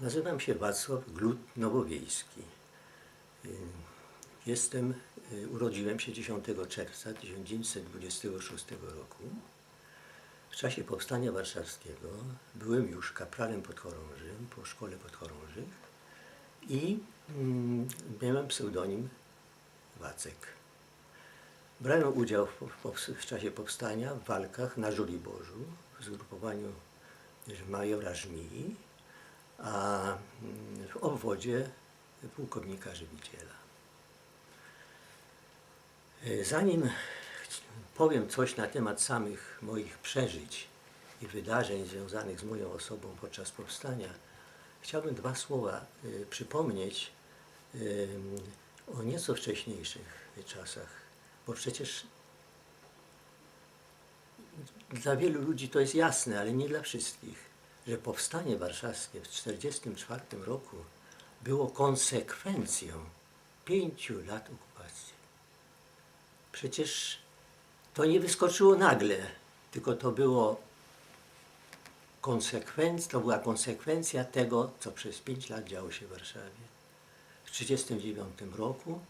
Nazywam się Wacław Glut Nowowiejski. Jestem, y, urodziłem się 10 czerwca 1926 roku. W czasie Powstania Warszawskiego byłem już kapralem podchorążym po szkole podchorążych i mm, miałem pseudonim Wacek. Brałem udział w, w, w czasie powstania w walkach na Żoliborzu w zgrupowaniu majora Żmii, a obwodzie pułkownika Żywiciela. E, Zanim powiem coś na temat samych moich przeżyć i wydarzeń związanych z moją osobą podczas powstania, chciałbym dwa słowa e, przypomnieć o nieco wcześniejszych czasach, bo przecież dla wielu ludzi to jest jasne, ale nie dla wszystkich, że powstanie warszawskie w 1944 roku było konsekwencją pięciu lat okupacji. Przecież to nie wyskoczyło nagle, tylko to było konsekwenc, to była konsekwencja tego, co przez pięć lat działo się w Warszawie. W 1939 roku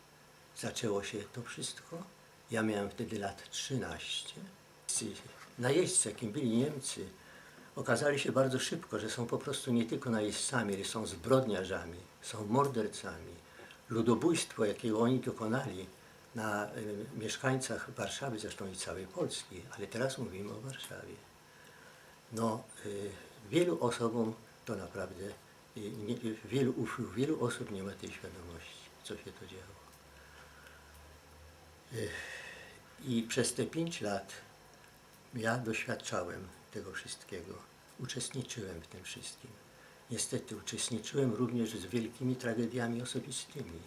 zaczęło się to wszystko. Ja miałem wtedy lat 13. Ci Najeźdźcy, jakim byli Niemcy, okazali się bardzo szybko, że są po prostu nie tylko najeźdźcami, ale są zbrodniarzami, są mordercami. Ludobójstwo, jakiego oni dokonali na y, mieszkańcach Warszawy, zresztą i całej Polski, ale teraz mówimy o Warszawie. No, y, wielu osobom to naprawdę, y, nie, wielu, wielu osób nie ma tej świadomości, co się to działo. I przez te pięć lat ja doświadczałem tego wszystkiego, uczestniczyłem w tym wszystkim. Niestety uczestniczyłem również z wielkimi tragediami osobistymi.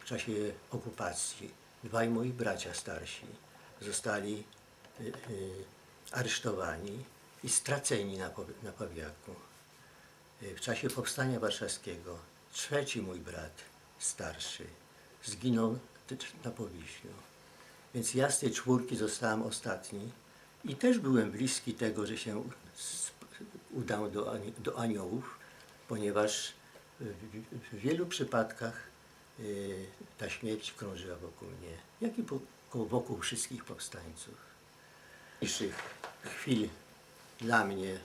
W czasie okupacji dwaj moi bracia starsi zostali y, y, aresztowani i straceni na, na Pawiaku. Y, W czasie Powstania Warszawskiego trzeci mój brat, starszy, zginął na Powiśniu. Więc ja z tej czwórki zostałem ostatni i też byłem bliski tego, że się udam do, do aniołów, ponieważ w, wielu przypadkach y, ta śmierć krążyła wokół mnie, jak i ko- wokół wszystkich powstańców. Najważniejszych chwil dla mnie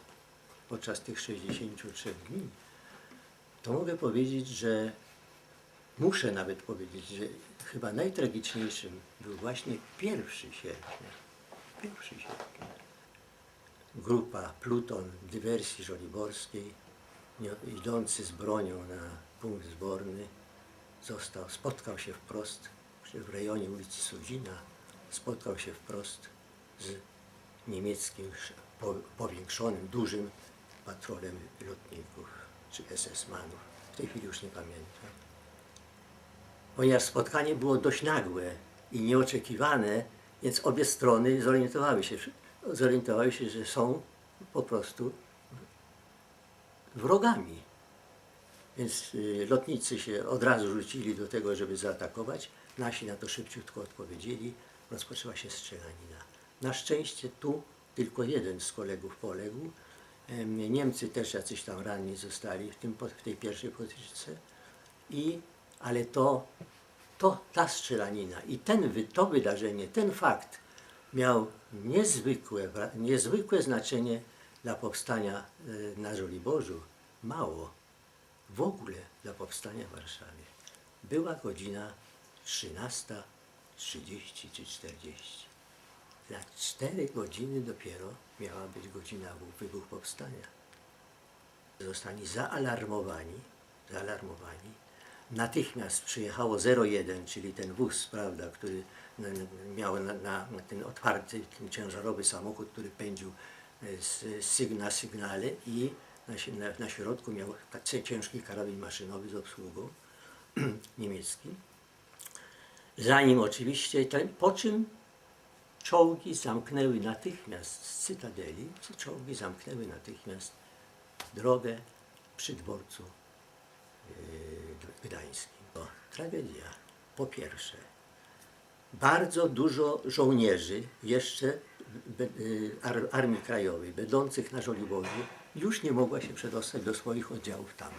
podczas tych 63 dni, to mogę powiedzieć, że muszę nawet powiedzieć, że chyba najtragiczniejszym był właśnie 1 sierpnia. 1 sierpnia. Grupa Pluton dywersji żoliborskiej, idący z bronią na punkt zborny, został, spotkał się wprost w rejonie ulicy Sudzina, spotkał się wprost z niemieckim sz- po, powiększonym, dużym patrolem lotników czy SS-manów. W tej chwili już nie pamiętam. Ponieważ spotkanie było dość nagłe i nieoczekiwane, więc obie strony zorientowały się, zorientowały się, że są po prostu wrogami. Więc y, lotnicy się od razu rzucili do tego, żeby zaatakować. Nasi na to szybciutko odpowiedzieli. Rozpoczęła się strzelanina. Na szczęście tu tylko jeden z kolegów poległ. Em, Niemcy też jacyś tam ranni zostali w, tym, w tej pierwszej potyczce. I, ale to, to ta strzelanina i ten, to wydarzenie, ten fakt miał niezwykłe, niezwykłe znaczenie dla powstania y, na Żoliborzu. Mało w ogóle dla powstania w Warszawie. Była godzina 13.30 czy 40. Za 4 godziny dopiero miała być godzina wy- wybuchu powstania. Zostali zaalarmowani, zaalarmowani. Natychmiast przyjechało 01, czyli ten wóz, prawda, który na- na- na, ten otwarty, ten ciężarowy samochód, który pędził e, z, syg, na sygnale i na, na, środku miał taki ciężki karabin maszynowy z obsługą niemiecki. Zanim oczywiście, ten, po czym czołgi zamknęły natychmiast z Cytadeli, czołgi zamknęły natychmiast drogę przy dworcu yy, gdańskim. To tragedia. Po pierwsze, bardzo dużo żołnierzy jeszcze y, ar- Armii Krajowej, będących na Żoliborzu, już nie mogła się przedostać do swoich oddziałów tam.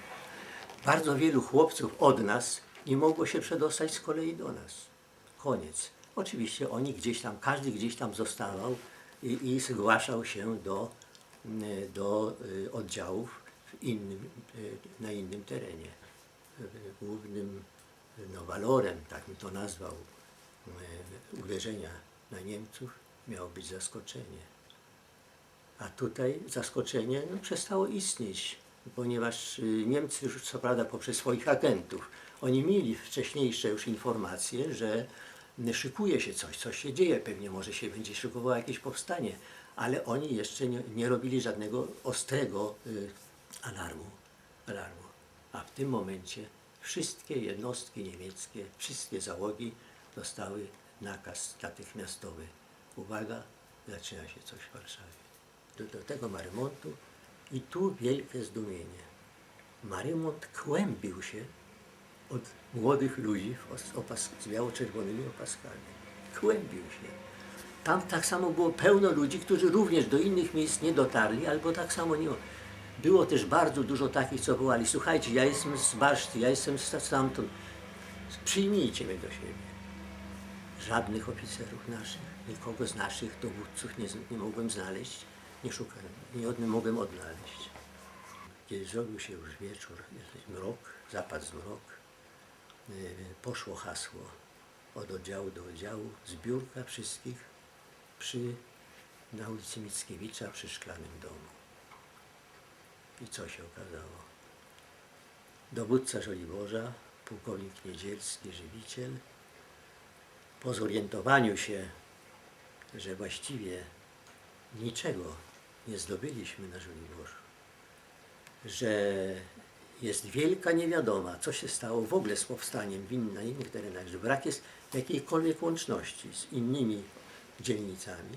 Bardzo wielu chłopców od nas nie mogło się przedostać z kolei do nas. Koniec. Oczywiście oni gdzieś tam, każdy gdzieś tam zostawał i, i zgłaszał się do, mm, do y, oddziałów innym, y, na innym terenie. Głównym no, walorem, tak bym to nazwał, uderzenia na Niemców miało być zaskoczenie. A tutaj zaskoczenie no, przestało istnieć, ponieważ y, Niemcy już co prawda poprzez swoich agentów, oni mieli wcześniejsze już informacje, że szykuje się coś, coś się dzieje, pewnie może się będzie szykowało jakieś powstanie, ale oni jeszcze nie, nie robili żadnego ostrego y, alarmu, alarmu. A w tym momencie wszystkie jednostki niemieckie, wszystkie załogi dostały nakaz natychmiastowy. Uwaga, zaczyna się coś w Warszawie do, do tego Marymontu i tu wielkie zdumienie. Marymont kłębił się od młodych ludzi w os- opas, z biało-czerwonymi opaskami. Kłębił się. Tam tak samo było pełno ludzi, którzy również do innych miejsc nie dotarli, albo tak samo nie. Było też bardzo dużo takich, co wołali, słuchajcie, ja jestem z Barszty, ja jestem z stamtąd, przyjmijcie mnie do siebie żadnych oficerów naszych, nikogo z naszych dowódców nie, nie mogłem znaleźć, nie szukałem, nie mogłem odnaleźć. Kiedy zrobił się już wieczór, mrok, zapadł zmrok, yy, poszło hasło od oddziału do oddziału, zbiórka wszystkich przy, na ulicy Mickiewicza przy Szklanym Domu. I co się okazało? Dowódca Żoliborza, pułkownik Niedzielski, żywiciel, po zorientowaniu się, że właściwie niczego nie zdobyliśmy na Żoliborzu, że jest wielka niewiadoma, co się stało w ogóle z powstaniem w in, na innych terenach, że brak jest jakiejkolwiek łączności z innymi dzielnicami,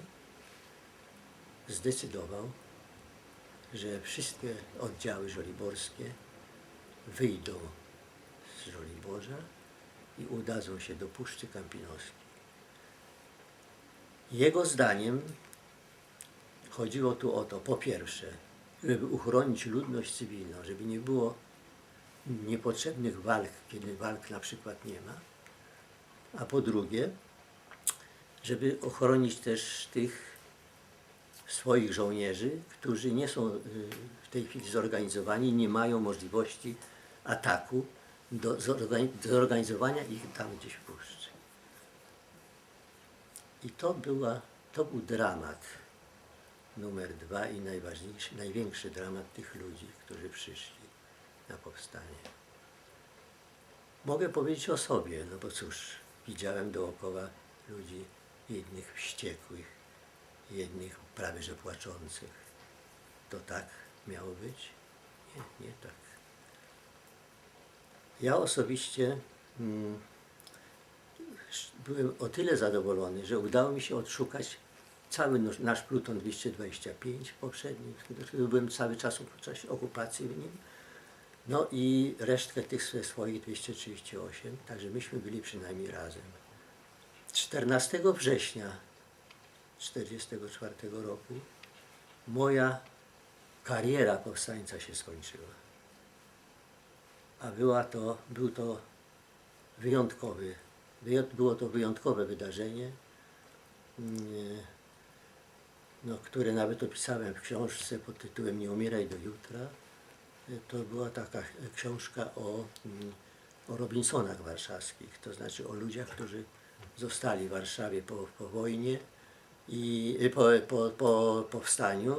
zdecydował, że wszystkie oddziały żoliborskie wyjdą z Żoliborza i udadzą się do Puszczy Kampinoskiej. Jego zdaniem chodziło tu o to, po pierwsze, żeby uchronić ludność cywilną, żeby nie było niepotrzebnych walk, kiedy walk na przykład nie ma, a po drugie, żeby ochronić też tych swoich żołnierzy, którzy nie są y, w tej chwili zorganizowani, nie mają możliwości ataku, do zorgani- zorganizowania ich tam gdzieś w puszczy. I to, była, to był dramat numer dwa i najważniejszy, największy dramat tych ludzi, którzy przyszli na powstanie. Mogę powiedzieć o sobie, no bo cóż, widziałem dookoła ludzi jednych wściekłych, jednych prawie że płaczących. To tak miało być? Nie, nie tak. Ja osobiście mm, byłem o tyle zadowolony, że udało mi się odszukać cały nasz- pluton 225 poprzedni, którym byłem cały czas w czasie okupacji w nim. No i resztkę tych swoich 238, także myśmy byli przynajmniej razem. 14 września 1944 roku moja kariera powstańca się skończyła. A była to, był to wyjątkowy, wyjąt, było to wyjątkowe wydarzenie, mm, no, które nawet opisałem w książce pod tytułem Nie umieraj do jutra. To była taka książka o, mm, o Robinsonach warszawskich, to znaczy o ludziach, którzy zostali w Warszawie po, po wojnie i po, po, po powstaniu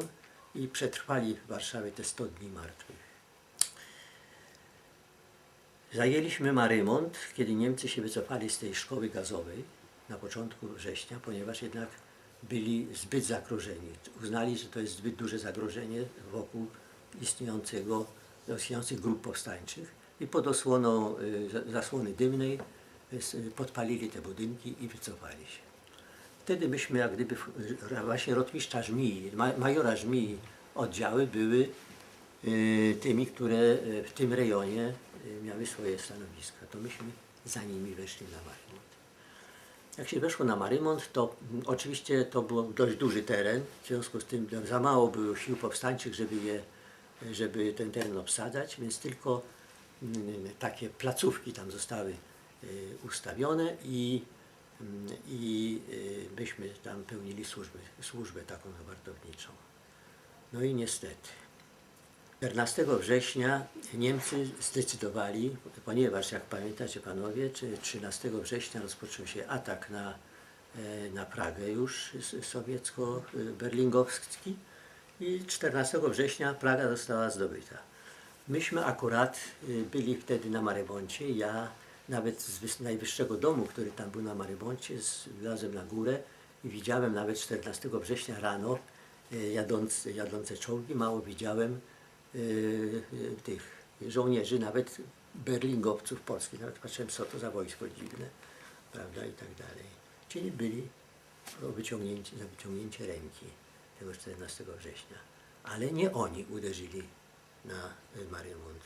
i przetrwali w Warszawie te 100 dni martwych. Zajęliśmy Marymont, kiedy Niemcy się wycofali z tej szkoły gazowej na początku września, ponieważ jednak byli zbyt zagrożeni. Uznali, że to jest zbyt duże zagrożenie wokół istniejącego, istniejących grup powstańczych i pod osłoną y, za- zasłony dymnej y, s- podpalili te budynki i wycofali się. Wtedy myśmy jak gdyby y, właśnie rotmistrza Żmii, ma- majora Żmii oddziały były y, tymi, które y, w tym rejonie y, miały swoje stanowiska. To myśmy za nimi weszli na Marymont. Jak się weszło na Marymont, to mm, oczywiście to był dość duży teren, w związku z tym za mało było sił powstańczych, żeby je żeby ten teren obsadzać, więc tylko mm, takie placówki tam zostały y, ustawione i, mm, i y, myśmy tam pełnili służbę, służbę taką wartowniczą. No i niestety. 14 września Niemcy zdecydowali, ponieważ jak pamiętacie panowie, czy 13 września rozpoczął się atak na, e, na Pragę już sowiecko-berlingowski i 14 września Praga została zdobyta. Myśmy akurat y, byli wtedy na Mareboncie, ja nawet z najwyższego domu, który tam był na Mareboncie, zlazłem na górę i widziałem nawet 14 września rano y, jadące, jadące czołgi, mało widziałem tych żołnierzy, nawet berlingowców polskich, nawet patrzyłem co to za wojsko dziwne, prawda, i tak dalej. Czyli byli o wyciągnięcie, wyciągnięcie ręki tego 14 września. Ale nie oni uderzyli na y, Mariemont,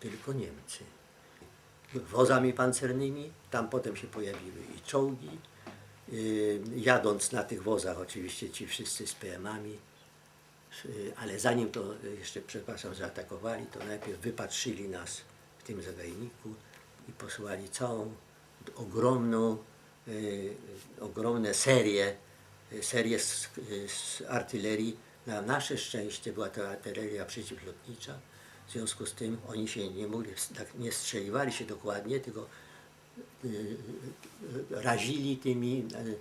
tylko Niemcy. Wozami pancernymi, tam potem się pojawiły i czołgi. Y, Jadąc na tych wozach oczywiście ci wszyscy z PM-ami, Y, ale zanim to y, jeszcze, przepraszam, zaatakowali, to najpierw wypatrzyli nas w tym zagajniku i posłali całą ogromną, y, y, ogromne serie, y, serie z, y, z artylerii. Na nasze szczęście była to artyleria przeciwlotnicza, w związku z tym oni się nie mogli, tak nie strzeliwali się dokładnie, tylko y, y, razili tymi y, y,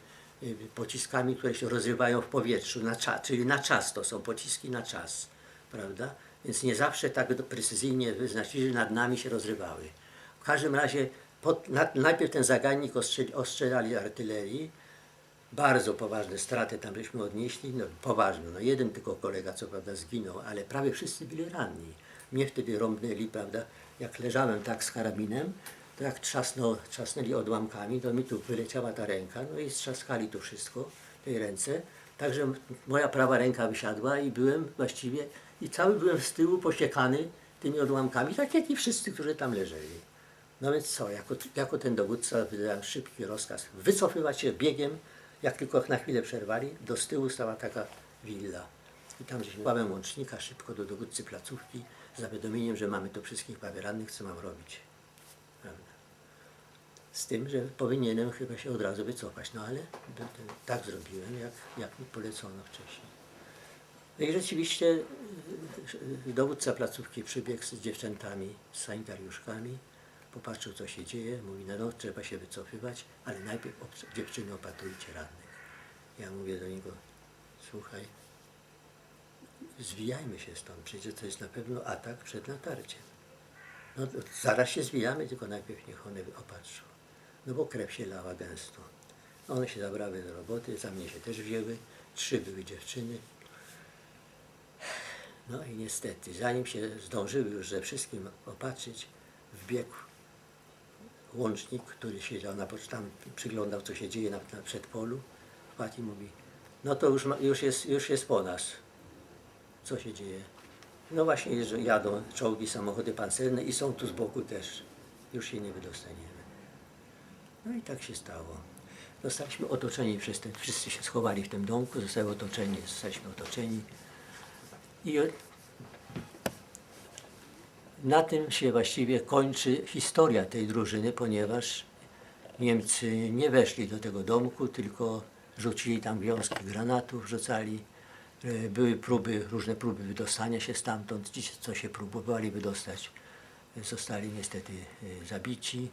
pociskami, które się rozrywają w powietrzu, na czas, czyli na czas to są pociski na czas, prawda? Więc nie zawsze tak precyzyjnie wyznaczyli, że nad nami się rozrywały. W każdym razie pod, na, najpierw ten zagajnik ostrzeli, ostrzelali artylerii, bardzo poważne straty tam żeśmy odnieśli, no poważne, no jeden tylko kolega co prawda zginął, ale prawie wszyscy byli ranni. Mnie wtedy rąbnęli, prawda, jak leżałem tak z karabinem, jak trzasnął, trzasnęli odłamkami, to mi tu wyleciała ta ręka, no i strzaskali tu wszystko, tej ręce, także moja prawa ręka wysiadła i byłem właściwie, i cały byłem z tyłu posiekany tymi odłamkami, tak jak i wszyscy, którzy tam leżeli. No więc co, jako, jako ten dowódca wydałem szybki rozkaz wycofywać się biegiem, jak tylko na chwilę przerwali, do z tyłu stała taka willa. I tam żeśmy kłałem łącznika szybko do dowódcy placówki z zawiadomieniem, że mamy tu wszystkich prawie co mam robić. Z tym, że powinienem chyba się od razu wycofać, no ale tak zrobiłem, jak, jak mi polecono wcześniej. No i rzeczywiście y, y, dowódca placówki przybiegł z dziewczętami, z sanitariuszkami, popatrzył co się dzieje, mówi, no, no trzeba się wycofywać, ale najpierw dziewczyny opatrujcie rannych. Ja mówię do niego, słuchaj, zwijajmy się stąd, przecież to jest na pewno atak przed natarciem. No zaraz się zwijamy, tylko najpierw niech one opatrzą. No bo krew się lała gęsto. One się zabrały do roboty, za mnie się też wzięły, trzy były dziewczyny, no i niestety, zanim się zdążyły już ze wszystkim opatrzyć, wbiegł łącznik, który siedział na tam przyglądał, co się dzieje na, na przedpolu. Wpadł i mówi, no to już, ma, już, jest, już jest po nas. Co się dzieje? No właśnie jadą czołgi, samochody pancerne i są tu z boku też. Już się nie wydostaniemy. No i tak się stało. Zostaliśmy otoczeni przez ten, wszyscy się schowali w tym domku, zostały otoczeni, zostaliśmy otoczeni. I na tym się właściwie kończy historia tej drużyny, ponieważ Niemcy nie weszli do tego domku, tylko rzucili tam wiązki granatów, rzucali. E, Były próby, różne próby wydostania się stamtąd. Ci, co się próbowali wydostać, zostali niestety e, zabici.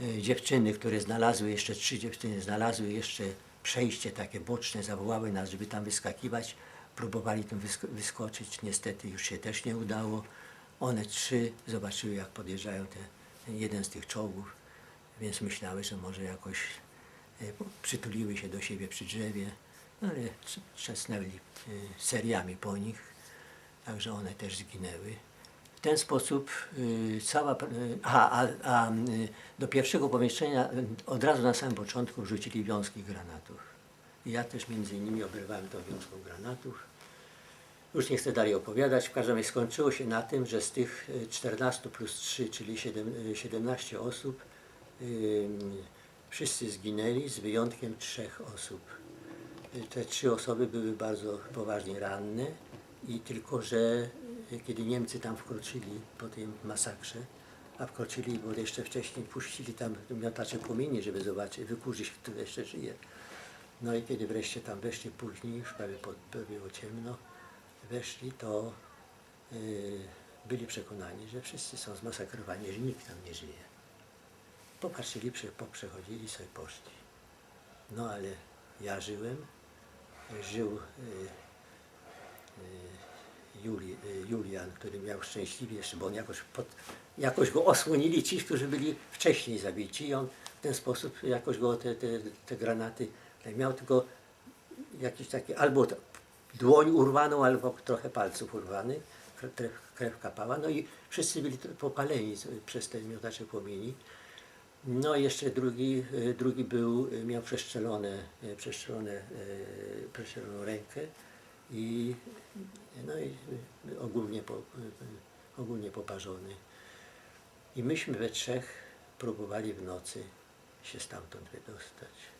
E, Dziewczyny, które znalazły, jeszcze trzy dziewczyny znalazły jeszcze przejście takie boczne, zawołały nas, żeby tam wyskakiwać. Próbowali tam wysk- wyskoczyć, niestety już się też nie udało. One trzy zobaczyły, jak podjeżdżają te, ten jeden z tych czołgów, więc myślały, że może jakoś e, przytuliły się do siebie przy drzewie, no ale trz- trzasnęli e, seriami po nich, także one też zginęły. W ten sposób y, cała. y, A, a, a y, do pierwszego pomieszczenia od razu na samym początku wrzucili wiązki granatów. Ja też między innymi obrywałem tą wiązką granatów. Już nie chcę dalej opowiadać. W każdym razie skończyło się na tym, że z tych y, 14 plus 3, czyli siedem- y, 17 osób, y, wszyscy zginęli z wyjątkiem trzech osób. Te trzy osoby były bardzo poważnie ranne i tylko, że kiedy Niemcy tam wkroczyli po tej masakrze, a wkroczyli, bo jeszcze wcześniej puścili tam miotacze płomieni, żeby zobaczyć, wykurzyć, kto jeszcze żyje. No i kiedy wreszcie tam weszli później, już prawie po- było ciemno, weszli, to y, byli przekonani, że wszyscy są zmasakrowani, że nikt tam nie żyje. Popatrzyli, prze, poprzechodzili sobie poszli. No ale ja żyłem, żył y, y, Juli, y, Julian, który miał szczęśliwie jeszcze, bo on jakoś, pod, jakoś go osłonili ci, którzy byli wcześniej zabici i on w ten sposób jakoś go te, te, te granaty miał tylko jakiś taki albo dłoń urwaną, albo trochę palców urwanych, krew, krew, kapała, no i wszyscy byli popaleni przez te miotacze płomieni. No i jeszcze drugi, y, drugi był, miał przeszczelone, y, przeszczelone, y, przeszczeloną rękę i, no i ogólnie, po, ogólnie poparzony. I myśmy we trzech próbowali w nocy się stamtąd wydostać.